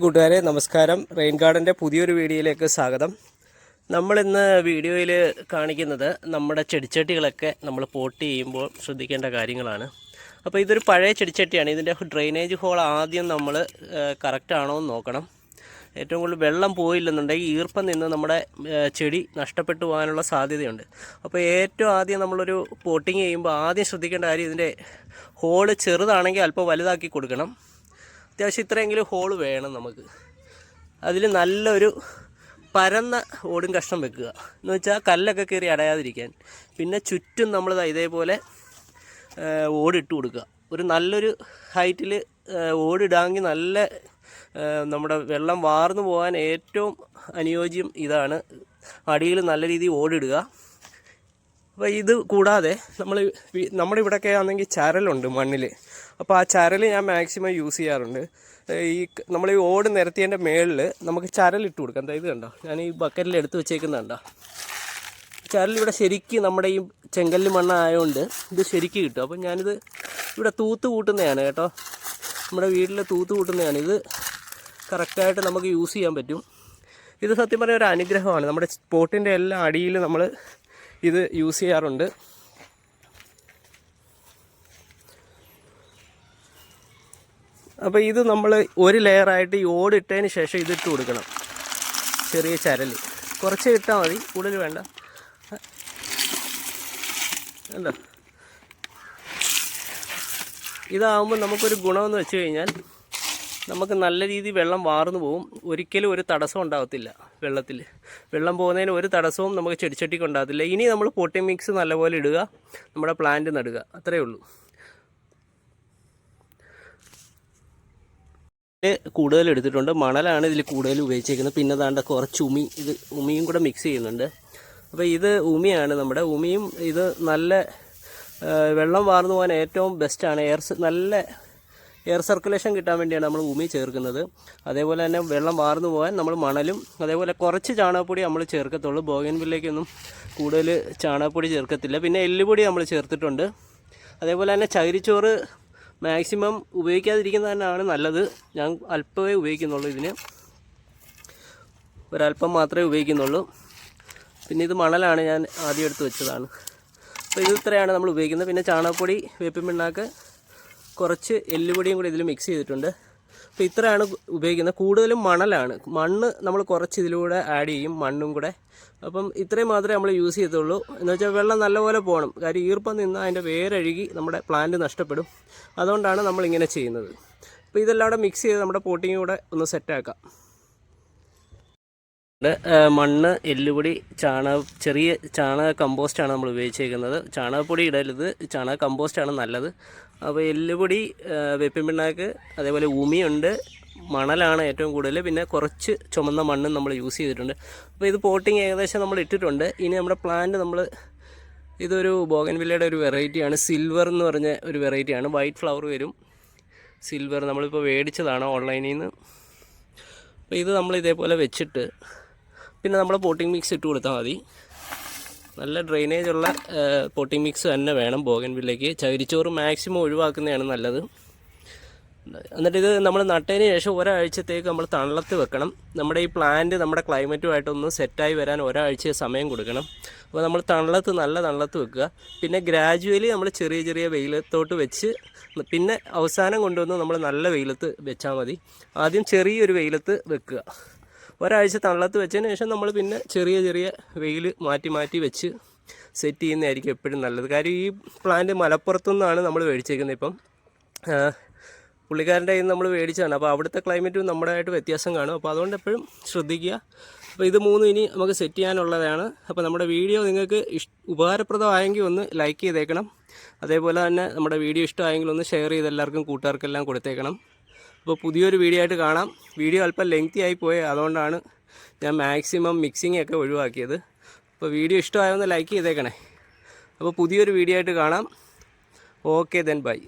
കൂട്ടുകാരെ നമസ്കാരം. റെയിൻ ഗാർഡന്റെ പുതിയൊരു വീഡിയോയിലേക്ക് സ്വാഗതം. നമ്മളിന്ന് വീഡിയോയിൽ കാണിക്കുന്നത് നമ്മുടെ ചെടിച്ചട്ടികളൊക്കെ നമ്മൾ പോട്ട് ചെയ്യുമ്പോൾ ശ്രദ്ധിക്കേണ്ട കാര്യങ്ങളാണ്. അപ്പോൾ ഇതൊരു പഴയ ചെടിച്ചട്ടിയാണ്. ഇതിന്റെ ഡ്രെയിനേജ് ഹോൾ ആദ്യം നമ്മൾ കറക്റ്റ് ആണോ എന്ന് നോക്കണം. ഏറ്റവും കൂടുതൽ വെള്ളം പോയില്ലെന്നുണ്ടെങ്കിൽ ഈർപ്പം നിന്ന് നമ്മുടെ ചെടി നഷ്ടപ്പെട്ടു പോകാനുള്ള സാധ്യതയുണ്ട്. അപ്പോൾ ഏറ്റവും ആദ്യം നമ്മളൊരു പോട്ടിങ് ചെയ്യുമ്പോൾ ആദ്യം ശ്രദ്ധിക്കേണ്ട കാര്യം ഇതിന്റെ ഹോൾ ചെറുതാണെങ്കിൽ അല്പം വലുതാക്കി കൊടുക്കണം. അത്യാവശ്യം ഇത്രയെങ്കിലും ഹോൾ വേണം നമുക്ക്. അതിൽ നല്ലൊരു പരന്ന ഓടും കഷ്ണം വെക്കുക. എന്ന് വെച്ചാൽ കല്ലൊക്കെ കയറി അടയാതിരിക്കാൻ. പിന്നെ ചുറ്റും നമ്മൾ ഇതേപോലെ ഓടിട്ട് കൊടുക്കുക. ഒരു നല്ലൊരു ഹൈറ്റിൽ ഓടിടാമെങ്കിൽ നല്ല നമ്മുടെ വെള്ളം വാർന്നു പോകാൻ ഏറ്റവും അനുയോജ്യം ഇതാണ്. അടിയിൽ നല്ല രീതിയിൽ ഓടിടുക. അപ്പോൾ ഇത് കൂടാതെ നമ്മൾ നമ്മുടെ ഇവിടെയൊക്കെ ആണെങ്കിൽ ചരലുണ്ട് മണ്ണിൽ അപ്പോൾ ആ ചരൽ ഞാൻ മാക്സിമം യൂസ് ചെയ്യാറുണ്ട്. ഈ നമ്മൾ ഈ ഓട് നിരത്തിയതിന്റെ മേളിൽ നമുക്ക് ചരലിട്ട് കൊടുക്കാം. ഇത് കണ്ടോ? ഞാൻ ഈ ബക്കറ്റിൽ എടുത്ത് ചരൽ ഇവിടെ ശരിക്ക് നമ്മുടെ ഈ ചെങ്കല്ല് മണ്ണായതുകൊണ്ട് ഇത് ശരിക്ക് കിട്ടും. അപ്പം ഞാനിത് ഇവിടെ തൂത്ത് കൂട്ടുന്നതാണ് കേട്ടോ. നമ്മുടെ വീട്ടിൽ തൂത്ത് കൂട്ടുന്നതാണ്. ഇത് കറക്റ്റായിട്ട് നമുക്ക് യൂസ് ചെയ്യാൻ പറ്റും. ഇത് സത്യം പറഞ്ഞാൽ ഒരു അനുഗ്രഹമാണ്. നമ്മുടെ പോട്ടിന്റെ എല്ലാ അടിയിലും നമ്മൾ ഇത് യൂസ് ചെയ്യാറുണ്ട്. അപ്പോൾ ഇത് നമ്മൾ ഒരു ലെയറായിട്ട് ഈ ഓടിട്ടതിന് ശേഷം ഇതിട്ട് കൊടുക്കണം. ചെറിയ ചരൽ കുറച്ച് ഇട്ടാൽ മതി. കൂടുതൽ വേണ്ട. കണ്ടോ? ഇതാവുമ്പോൾ നമുക്കൊരു ഗുണമെന്ന് വെച്ച് കഴിഞ്ഞാൽ നമുക്ക് നല്ല രീതിയിൽ വെള്ളം വാർന്നു പോകും ഒരിക്കലും ഒരു തടസ്സം ഉണ്ടാകത്തില്ല വെള്ളത്തിൽ. വെള്ളം പോകുന്നതിന് ഒരു തടസ്സവും നമുക്ക് ചെടിച്ചട്ടിക്ക് ഉണ്ടാകത്തില്ല ഇനി നമ്മൾ പൊട്ടി മിക്സ് നല്ലപോലെ ഇടുക നമ്മുടെ പ്ലാന്റ് നടുക. അത്രയേ ഉള്ളൂ. കൂടുതൽ എടുത്തിട്ടുണ്ട്. മണലാണ് ഇതിൽ കൂടുതൽ ഉപയോഗിച്ചേക്കുന്നത് പിന്നെ താണ്ട കുറച്ച് ഉമി ഇത് ഉമിയും കൂടെ മിക്സ് ചെയ്യുന്നുണ്ട്. അപ്പോൾ ഇത് ഉമിയാണ് നമ്മുടെ. ഉമിയും ഇത് നല്ല വെള്ളം വാർന്നു പോകാൻ ഏറ്റവും ബെസ്റ്റാണ് എയർ സ- നല്ല എയർ സർക്കുലേഷൻ കിട്ടാൻ വേണ്ടിയാണ് നമ്മൾ ഉമി ചേർക്കുന്നത്. അതേപോലെ തന്നെ വെള്ളം വാർന്നു പോകാൻ നമ്മൾ മണലും അതേപോലെ കുറച്ച് ചാണകപ്പൊടി നമ്മൾ ചേർക്കത്തുള്ളൂ. ബോഗൻവില്ലേക്കൊന്നും കൂടുതൽ ചാണകപ്പൊടി ചേർക്കത്തില്ല. പിന്നെ എല്ലുപൊടി നമ്മൾ ചേർത്തിട്ടുണ്ട്. അതേപോലെ തന്നെ ചകിരിച്ചോറ് മാക്സിമം ഉപയോഗിക്കാതിരിക്കുന്നത് തന്നെയാണ് നല്ലത്. ഞാൻ അല്പമേ ഉപയോഗിക്കുന്നുള്ളൂ ഇതിന്. ഒരല്പം മാത്രമേ ഉപയോഗിക്കുന്നുള്ളൂ. പിന്നെ ഇത് മണലാണ് ഞാൻ ആദ്യം എടുത്ത് വെച്ചതാണ്. അപ്പോൾ ഇത് ഇത്രയാണ് നമ്മൾ ഉപയോഗിക്കുന്നത്. പിന്നെ ചാണകപ്പൊടി വേപ്പിൻ പിണ്ണാക്ക് കുറച്ച് എല്ലുപൊടിയും കൂടി ഇതിൽ മിക്സ് ചെയ്തിട്ടുണ്ട്. അപ്പോൾ ഇത്രയാണ് ഉപയോഗിക്കുന്നത്. കൂടുതലും മണലാണ്. മണ്ണ് നമ്മൾ കുറച്ച് ഇതിലൂടെ ആഡ് ചെയ്യും മണ്ണും കൂടെ. അപ്പം ഇത്രയും മാത്രമേ നമ്മൾ യൂസ് ചെയ്തുള്ളൂ എന്ന് വെച്ചാൽ വെള്ളം നല്ലപോലെ പോകണം കാര്യം ഈർപ്പം നിന്ന് അതിന്റെ വേരഴുകി നമ്മുടെ പ്ലാന്റ് നഷ്ടപ്പെടും. അതുകൊണ്ടാണ് നമ്മൾ ഇങ്ങനെ ചെയ്യുന്നത്. അപ്പോൾ ഇതെല്ലാം കൂടെ മിക്സ് ചെയ്ത് നമ്മുടെ പോട്ടിങ് കൂടെ ഒന്ന് സെറ്റാക്കാം മണ്ണ് എല്ലുപൊടി ചാണക ചെറിയ ചാണക കമ്പോസ്റ്റാണ് നമ്മൾ ഉപയോഗിച്ചേക്കുന്നത്. ചാണകപ്പൊടി ഇടരുത്. ചാണക കമ്പോസ്റ്റാണ് നല്ലത്. അപ്പോൾ എല്ലുപൊടി വേപ്പിൻ പിണ്ണാക്ക് അതേപോലെ ഉമിയുണ്ട്. മണലാണ് ഏറ്റവും കൂടുതൽ. പിന്നെ കുറച്ച് ചുമന്ന മണ്ണും നമ്മൾ യൂസ് ചെയ്തിട്ടുണ്ട്. അപ്പോൾ ഇത് പോട്ടിങ് ഏകദേശം നമ്മൾ ഇട്ടിട്ടുണ്ട്. ഇനി നമ്മുടെ പ്ലാന്റ് നമ്മൾ ഇതൊരു ബോഗൻവില്ലയുടെ ഒരു വെറൈറ്റിയാണ്. സിൽവർ എന്ന് പറഞ്ഞ ഒരു വെറൈറ്റിയാണ്. വൈറ്റ് ഫ്ലവർ വരും. സിൽവർ നമ്മളിപ്പോൾ മേടിച്ചതാണ് ഓൺലൈനിൽ നിന്ന് അപ്പോൾ ഇത് നമ്മൾ ഇതേപോലെ വെച്ചിട്ട് പിന്നെ നമ്മൾ പോട്ടിംഗ് മിക്സ് ഇട്ട് കൊടുത്താൽ മതി. നല്ല ഡ്രെയിനേജ് ഉള്ള പൊട്ടി മിക്സ് തന്നെ വേണം ബോഗൻവില്ലേക്ക് ചകിരിച്ചോറ് മാക്സിമം ഒഴിവാക്കുന്നതാണ് നല്ലത്. എന്നിട്ട് ഇത് നമ്മൾ നട്ടതിന് ശേഷം ഒരാഴ്ചത്തേക്ക് നമ്മൾ തണലത്ത് വെക്കണം. നമ്മുടെ ഈ പ്ലാന്റ് നമ്മുടെ ക്ലൈമറ്റുമായിട്ടൊന്ന് സെറ്റായി വരാൻ ഒരാഴ്ച സമയം കൊടുക്കണം. അപ്പോൾ നമ്മൾ തണലത്ത് നല്ല തണലത്ത് വെക്കുക. പിന്നെ ഗ്രാജുവലി നമ്മൾ ചെറിയ ചെറിയ വെയിലത്തോട്ട് വെച്ച് പിന്നെ അവസാനം കൊണ്ടുവന്ന് നമ്മൾ നല്ല വെയിലത്ത് വെച്ചാൽ മതി. ആദ്യം ചെറിയൊരു വെയിലത്ത് വെക്കുക. ഒരാഴ്ച തള്ളത്ത് വെച്ചതിന് ശേഷം നമ്മൾ പിന്നെ ചെറിയ ചെറിയ വെയിൽ മാറ്റി മാറ്റി വെച്ച് സെറ്റ് ചെയ്യുന്നതായിരിക്കും എപ്പോഴും നല്ലത്. കാര്യം ഈ പ്ലാന്റ് മലപ്പുറത്തുനിന്നാണ് നമ്മൾ മേടിച്ചേക്കുന്നത് ഇപ്പം. പുള്ളിക്കാരന്റെ കയ്യിൽ നിന്ന് നമ്മൾ മേടിച്ചതാണ്. അപ്പോൾ അവിടുത്തെ ക്ലൈമറ്റും നമ്മുടെ ആയിട്ട് വ്യത്യാസം കാണും. അപ്പോൾ അതുകൊണ്ട് എപ്പോഴും ശ്രദ്ധിക്കുക. അപ്പോൾ ഇത് മൂന്നും ഇനി നമുക്ക് സെറ്റ് ചെയ്യാനുള്ളതാണ്. അപ്പോൾ നമ്മുടെ വീഡിയോ നിങ്ങൾക്ക് ഉപകാരപ്രദമായെങ്കിൽ ഒന്ന് ലൈക്ക് ചെയ്തേക്കണം. അതേപോലെ തന്നെ നമ്മുടെ വീഡിയോ ഇഷ്ടമായെങ്കിൽ ഒന്ന് ഷെയർ ചെയ്ത് എല്ലാവർക്കും കൂട്ടുകാർക്കെല്ലാം കൊടുത്തേക്കണം. അപ്പോൾ പുതിയൊരു വീഡിയോ ആയിട്ട് കാണാം. വീഡിയോ അല്പം ലെങ്തി ആയി പോയി. അതുകൊണ്ടാണ് ഞാൻ മാക്സിമം മിക്സിംഗ് ഒക്കെ ഒഴിവാക്കിയത്. അപ്പോൾ വീഡിയോ ഇഷ്ടമായൊന്ന് ലൈക്ക് ചെയ്തേക്കണേ. അപ്പോൾ പുതിയൊരു വീഡിയോ ആയിട്ട് കാണാം. Okay then bye